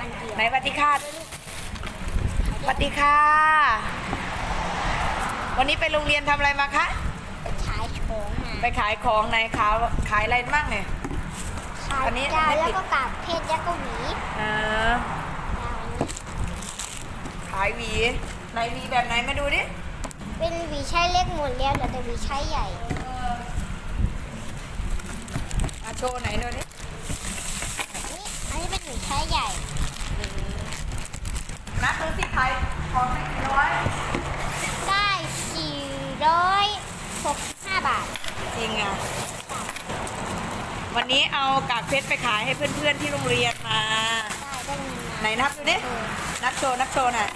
อันเดียวไหนสวัสดีค่ะด้วยลูกสวัสดีค่ะ วันนี้ไปโรงเรียนทำอะไรมาคะ ขายของมาไปขายของในขายขายอะไรบ้างเนี่ย ขายอันนี้ดาวไม่แล้วติดก็กาบเพชรแล้วก็หวีเออดาวนี้ขายหวีไหนหวีแบบไหนมาดูดิเป็นหวีใช้เล็กหมดแล้วเหลือแต่หวีใช้ใหญ่มาโชว์ไหนดูดินี่อันนี้เป็นหวีใช้ใหญ่ นับดูสิขายของได้กี่ร้อย ได้465บาท จริงอะ วันนี้เอากากเพชรไปขายให้เพื่อนๆที่โรงเรียนมา ได้ได้เงินมาไหนนับดูดิเออนับโชว์นับโชว์หน่อย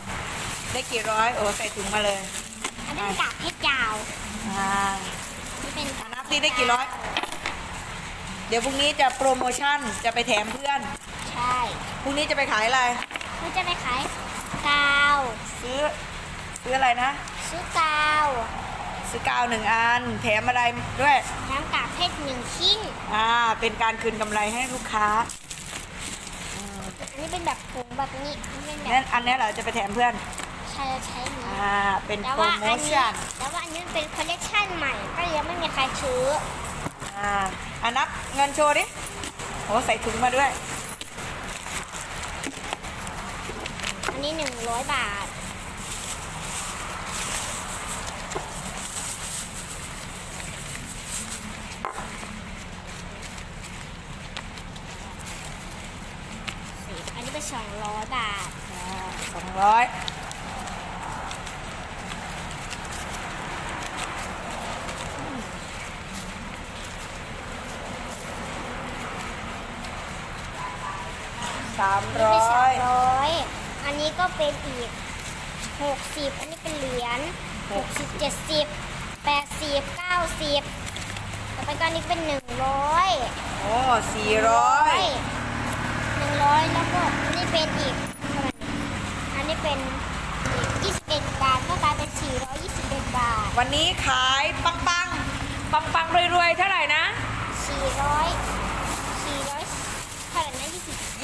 ได้กี่ร้อย โอ้ใส่ถุงมาเลย อันนี้เป็นกาบเพชรยาวอ่านี่เป็นอะนับสิได้กี่ร้อย เดี๋ยวพรุ่งนี้จะโปรโมชั่นจะไปแถมเพื่อน ใช่ พรุ่งนี้จะไปขายอะไรเราจะไปขาย กาว ซื้อ ซื้ออะไรนะ ซื้อกาว ซื้อกาวหนึ่งอัน แถมอะไรด้วยน้ำกากเพชรหนึ่งชิ้น อ่า เป็นการคืนกำไรให้ลูกค้าอันนี้เป็นแบบผงแบบนี้อันนี้เป็นแบนั่บนอันนี้เราจะไปแถมเพื่อน ใช้ใช้นี้อ่า เป็นแต่โปรว่าโมอันนี้ชั่น แต่ว่าอันนี้เป็นคอลเลกชันใหม่ ก็ยังไม่มีใครซื้ออ่าอะนับเงินโชว์ดิโอ้ใส่ถุงมาด้วย อันนี้ หนึ่งร้อยบาท อันนี้เป็นสองร้อยบาท สองร้อยสามอันนี้ร้เป็นสาอมยร้อย อันนี้ก็เป็นอีกหกสิบอันนี้เป็นเหรียญหกสิบเจ็ดสิบแปดสิบเก้าสิบต่อไปก็อันนี้เป็นหนึ่งร้อยโอ้สี่ร้อยหนึ่งร้อยแล้วก็อันนี้เป็นอีก อันนี้เป็นอีก21 บาท ก็กลายเป็น 421 บาท วันนี้ขายปังปังปังปังรวยรวยๆเท่าไหร่นะ 400 400เท่าไหร่นะ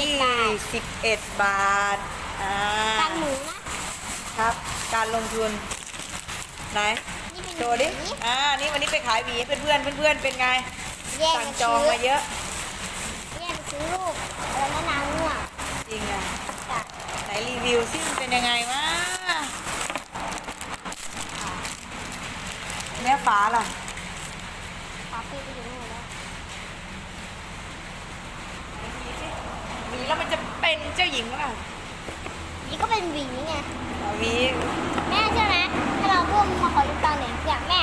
ยี่27บาทสิบเอ็ดบาท อ่า ตังหมูนะครับ การลงทุน ไหน นี่เป็นโชว์ดิหวีอ่า นี่วันนี้ไปขายหวีให้เพื่อนๆเพื่อนๆเป็นไง แยกสั่งกันจองซื้อมาเยอะ แยกกันซื้อลูกแล้วมะนาวง่วงจริงอะจ้ะไหนรีวิวซิมันเป็นยังไงวะแม่ฟ้าล่ะ ขอพี่ไปอยู่นู่นแล้ว หวี แล้วมันจะเป็นเจ้าหญิงล่ะนี่ก็เป็นหวีไงหวีแม่ใช่ไหมถ้าเราพ่วงมาขอยืมตังค์เนี่ยอยากแม่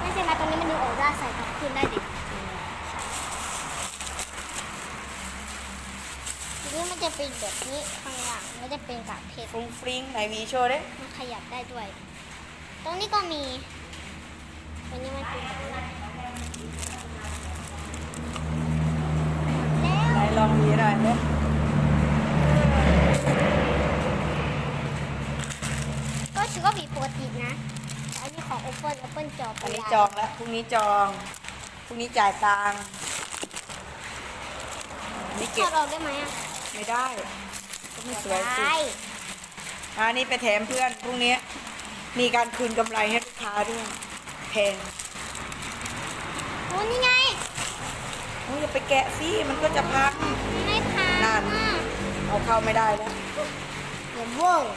แม่ใช่ไหมตรงนี้มันดึงออกได้ใส่กลับคืนได้ดิทีนี้มันจะเป็นแบบนี้ข้างหลังมันจะเป็นกากเพชรฟรุ้งฟริ้งไหนหวีโชว์ดิมันขยับได้ด้วย ตรงนี้ก็มีตรงนี้มันเป็นแบบนี้แล้วไหนลองหวีหน่อยเนี่ย ก็ถือ ว่าบีปกตินะแต่อันนี้ของ Open Open จอไปอันนี้แล้วจองแล้วพรุ่งนี้จองพรุ่งนี้จ่ายตังค์นี่ถเก็อบดออกได้ไหมอะไม่ได้ ก็ไม่สวยสิได้อันนี้ไปแถมเพื่อนพรุ่งนี้ มีการคืนกำไรให้ลูกค้าด้วยแพงโอ้นี่ไงโอ้ยอย่าไปแกะสิมันก็จะพังไม่พังนั่นอะเอาเข้าไม่ได้แล้วเดี๋ยวเวอร์